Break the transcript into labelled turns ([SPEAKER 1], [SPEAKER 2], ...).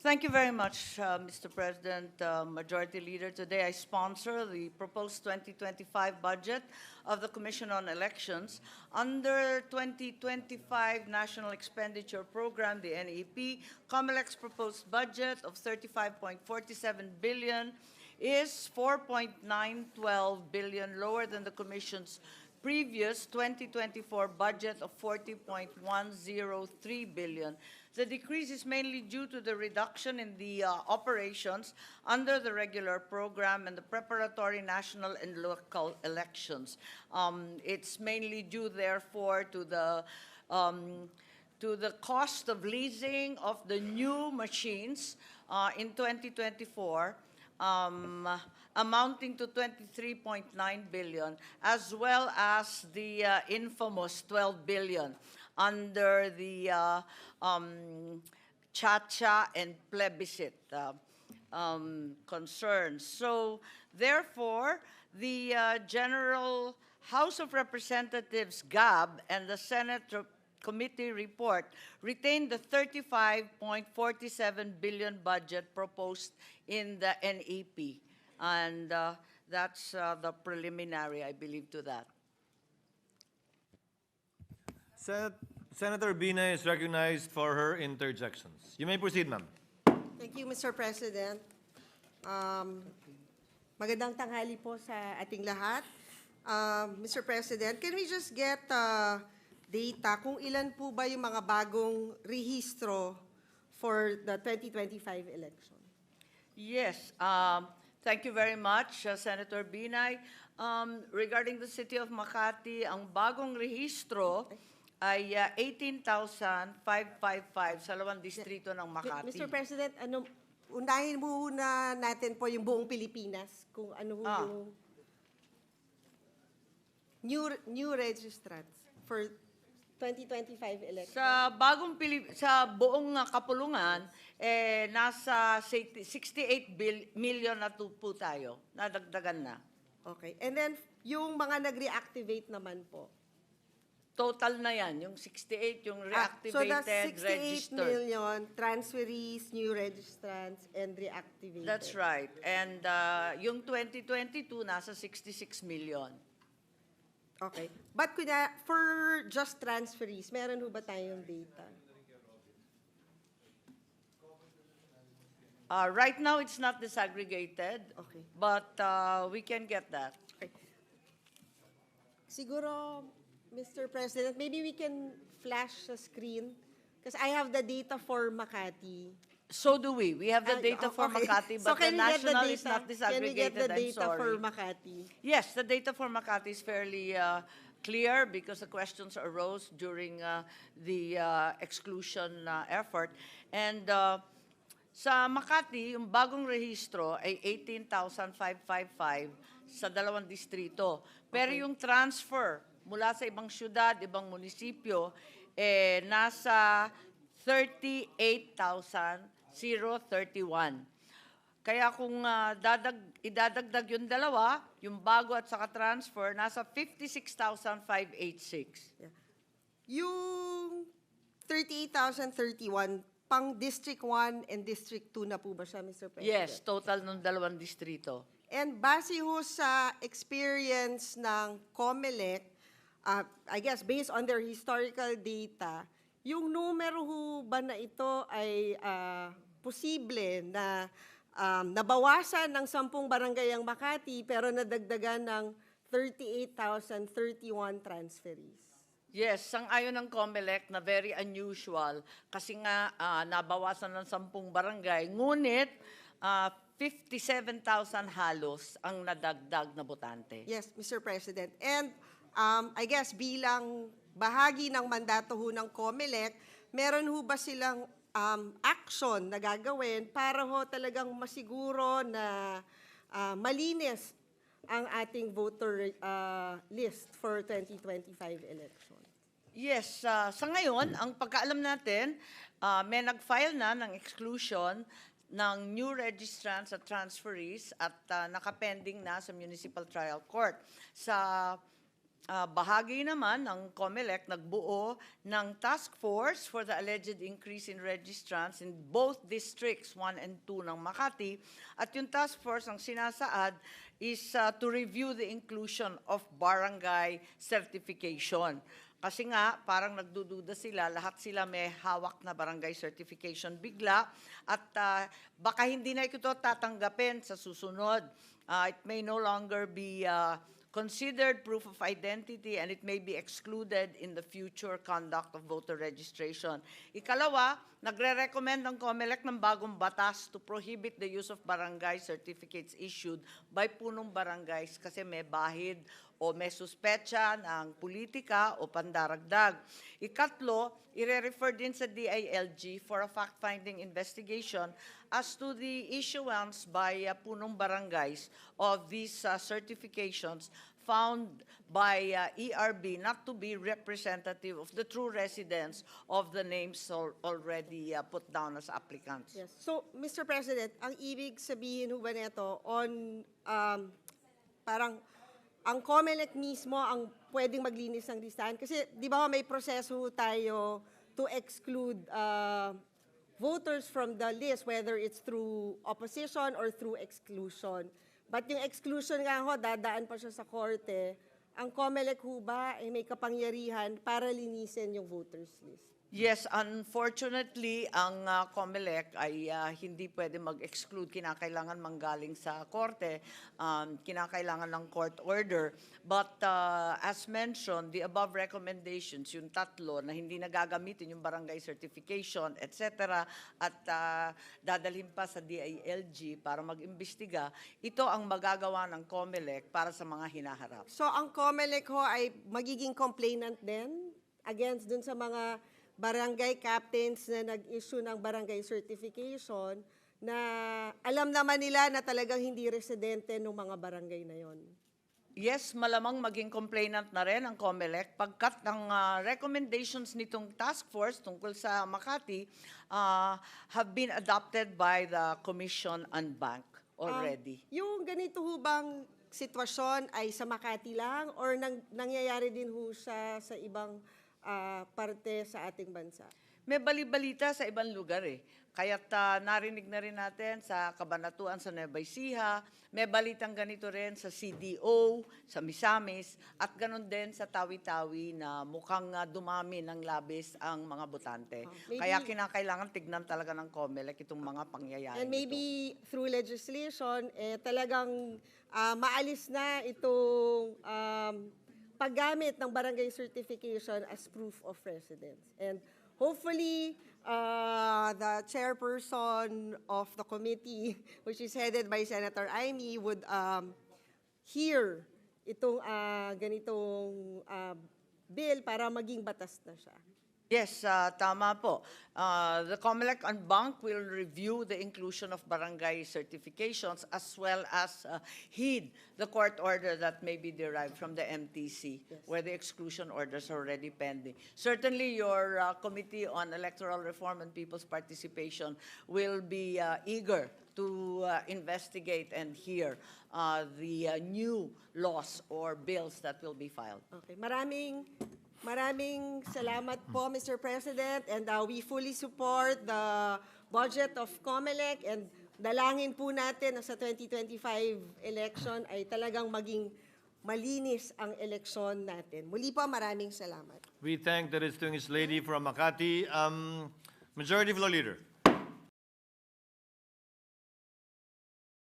[SPEAKER 1] Thank you very much, uh, Mr. President, uh, Majority Leader. Today I sponsor the proposed 2025 budget of the Commission on Elections. Under 2025 National Expenditure Program, the NEP, COMELEC's proposed budget of 35.47 billion is 4.912 billion lower than the Commission's previous 2024 budget of 40.103 billion. The decrease is mainly due to the reduction in the uh, operations under the regular program and the preparatory national and local elections. Um, It's mainly due therefore to the um, to the cost of leasing of the new machines uh, in 2024 um, amounting to 23.9 billion, as well as the uh, infamous 12 billion under the uh, um, Chacha and plebiscite uh, um, concerns. So therefore, the uh, General House of Representatives, GAB, and the Senate Re- Committee report retained the 35.47 billion budget proposed in the NEP. And uh, that's uh, the preliminary, I believe, to that.
[SPEAKER 2] Senat- Senator Bina is recognized for her interjections. You may proceed, ma'am.
[SPEAKER 3] Thank you, Mr. President. Um, magandang tanghali po sa ating lahat. Um, Mr. President, can we just get uh, data kung ilan po ba yung mga bagong rehistro for the 2025 election?
[SPEAKER 1] Yes, um, thank you very much, uh, Senator Binay. Um, regarding the city of Makati, ang bagong rehistro ay uh, 18,555 sa lawang distrito ng Makati.
[SPEAKER 3] Mr. President, ano, unahin muna natin po yung buong Pilipinas kung ano
[SPEAKER 1] Ah.
[SPEAKER 3] yung new, new registrants for 2025 election.
[SPEAKER 1] Sa bagong Pilip sa buong uh, kapulungan, eh, nasa 68 bil- million na tu- po tayo. Nadagdagan na.
[SPEAKER 3] Okay. And then, yung mga nag-reactivate naman po.
[SPEAKER 1] Total na yan, yung 68, yung
[SPEAKER 3] Ah, so
[SPEAKER 1] reactivated,
[SPEAKER 3] 68
[SPEAKER 1] registered.
[SPEAKER 3] million transferees, new registrants, and reactivated.
[SPEAKER 1] That's right. And uh, yung 2022, nasa 66 million.
[SPEAKER 3] Okay. But kunya, for just transferees, meron ho ba tayong data?
[SPEAKER 1] Uh, right now, it's not disaggregated,
[SPEAKER 3] Okay.
[SPEAKER 1] but uh, we can get that.
[SPEAKER 3] Siguro, Mr. President, maybe we can flash the screen because I have the data for Makati.
[SPEAKER 1] So do we. We have the
[SPEAKER 3] Ah,
[SPEAKER 1] data for
[SPEAKER 3] okay.
[SPEAKER 1] Makati,
[SPEAKER 3] So
[SPEAKER 1] but the
[SPEAKER 3] can we get the
[SPEAKER 1] national is
[SPEAKER 3] data-
[SPEAKER 1] not
[SPEAKER 3] Can we get the
[SPEAKER 1] disaggregated,
[SPEAKER 3] data for
[SPEAKER 1] sorry.
[SPEAKER 3] Makati?
[SPEAKER 1] Yes, the data for Makati is fairly uh, clear because the questions arose during uh, the uh, exclusion uh, effort. And uh, sa Makati, yung bagong rehistro ay 18,555 sa dalawang distrito. Pero yung transfer mula sa ibang syudad, ibang munisipyo, eh, nasa 38,031. Kaya kung ah, dadag, idadagdag yung dalawa, yung bago at saka transfer, nasa 56,586.
[SPEAKER 3] Yeah. Yung 38,031, pang District 1 and District 2 na po ba siya, Mr. President?
[SPEAKER 1] Yes, total ng dalawang distrito.
[SPEAKER 3] And base ho sa experience ng COMELEC, uh, I guess based on their historical data, yung numero ho ba na ito ay ah, posible na um, nabawasan ng sampung barangay ang Makati pero nadagdagan ng 38,031 transferees?
[SPEAKER 1] Yes, sang-ayon ng COMELEC na very unusual kasi nga ah, nabawasan ng sampung barangay, ngunit ah, 57,000 halos ang nadagdag na botante.
[SPEAKER 3] Yes, Mr. President. And um, I guess bilang bahagi ng mandato ho ng COMELEC, meron ho ba silang um, action na gagawin para ho talagang masiguro na ah, malinis ang ating voter ah, list for 2025 election?
[SPEAKER 1] Yes, ah, sa ngayon, ang pagkaalam natin, ah, may nag-file na ng exclusion ng new registrants at transferees at ah, nakapending na sa Municipal Trial Court. Sa ah, bahagi naman ng COMELEC nagbuo ng task force for the alleged increase in registrants in both districts 1 and 2 ng Makati. At yung task force ang sinasaad is ah, to review the inclusion of barangay certification. Kasi nga, parang nagdududa sila, lahat sila may hawak na barangay certification bigla at ah, baka hindi na ito tatanggapin sa susunod. Ah, it may no longer be ah, considered proof of identity and it may be excluded in the future conduct of voter registration. Ikalawa, nagre-recommend ang COMELEC ng bagong batas to prohibit the use of barangay certificates issued by punong barangays kasi may bahid o may suspecha ng politika o pandaragdag. Ikatlo, ire-refer din sa DILG for a fact-finding investigation as to the issuance by uh, punong barangays of these uh, certifications found by uh, ERB not to be representative of the true residents of the names al- already uh, put down as applicants.
[SPEAKER 3] Yes. So, Mr. President, ang ibig sabihin ho ba nito on um, parang ang COMELEC mismo ang pwedeng maglinis ng listahan? Kasi di ba may proseso tayo to exclude uh, voters from the list, whether it's through opposition or through exclusion. But yung exclusion nga ho, dadaan pa siya sa korte. Ang COMELEC ho ba ay may kapangyarihan para linisin yung voters list?
[SPEAKER 1] Yes, unfortunately, ang uh, COMELEC ay uh, hindi pwede mag-exclude. Kinakailangan manggaling sa korte, um, kinakailangan ng court order. But uh, as mentioned, the above recommendations, yung tatlo na hindi nagagamitin yung barangay certification, etc., at uh, dadalhin pa sa DILG para mag-imbestiga, ito ang magagawa ng COMELEC para sa mga hinaharap.
[SPEAKER 3] So ang COMELEC ho ay magiging complainant din against dun sa mga barangay captains na nag-issue ng barangay certification na alam naman nila na talagang hindi residente ng mga barangay na yon.
[SPEAKER 1] Yes, malamang maging complainant na rin ang COMELEC pagkat ang ah, recommendations nitong task force tungkol sa Makati ah, have been adopted by the Commission on Bank already.
[SPEAKER 3] Yung ganito ho bang sitwasyon ay sa Makati lang or nang, nangyayari din ho siya sa ibang ah, parte sa ating bansa?
[SPEAKER 1] May balibalita sa ibang lugar eh. Kaya't ah, narinig na rin natin sa Kabanatuan sa Nueva Ecija, may balitang ganito rin sa CDO, sa Misamis, at ganun din sa Tawi-Tawi na mukhang ah, dumami ng labis ang mga botante.
[SPEAKER 3] Oh, maybe-
[SPEAKER 1] Kaya kinakailangan tignan talaga ng COMELEC itong mga pangyayari.
[SPEAKER 3] And
[SPEAKER 1] ito.
[SPEAKER 3] maybe through legislation, eh, talagang ah, maalis na itong um, paggamit ng barangay certification as proof of residence. And hopefully, uh, the chairperson of the committee, which is headed by Senator Amy, would um, hear itong ah, ganitong ah, bill para maging batas na siya.
[SPEAKER 1] Yes, ah, tama po. Ah, the COMELEC and Bank will review the inclusion of barangay certifications as well as ah, heed the court order that may be derived from the MTC, where the exclusion orders are already pending. Certainly, your ah, Committee on Electoral Reform and People's Participation will be ah, eager to ah, investigate and hear ah, the ah, new laws or bills that will be filed.
[SPEAKER 3] Okay, maraming maraming salamat po Mr. President and uh, we fully support the budget of COMELEC and dalangin po natin na sa 2025 election ay talagang maging malinis ang eleksyon natin. Muli po maraming salamat.
[SPEAKER 2] We thank the distinguished lady from Makati. Um, Majority Floor Leader.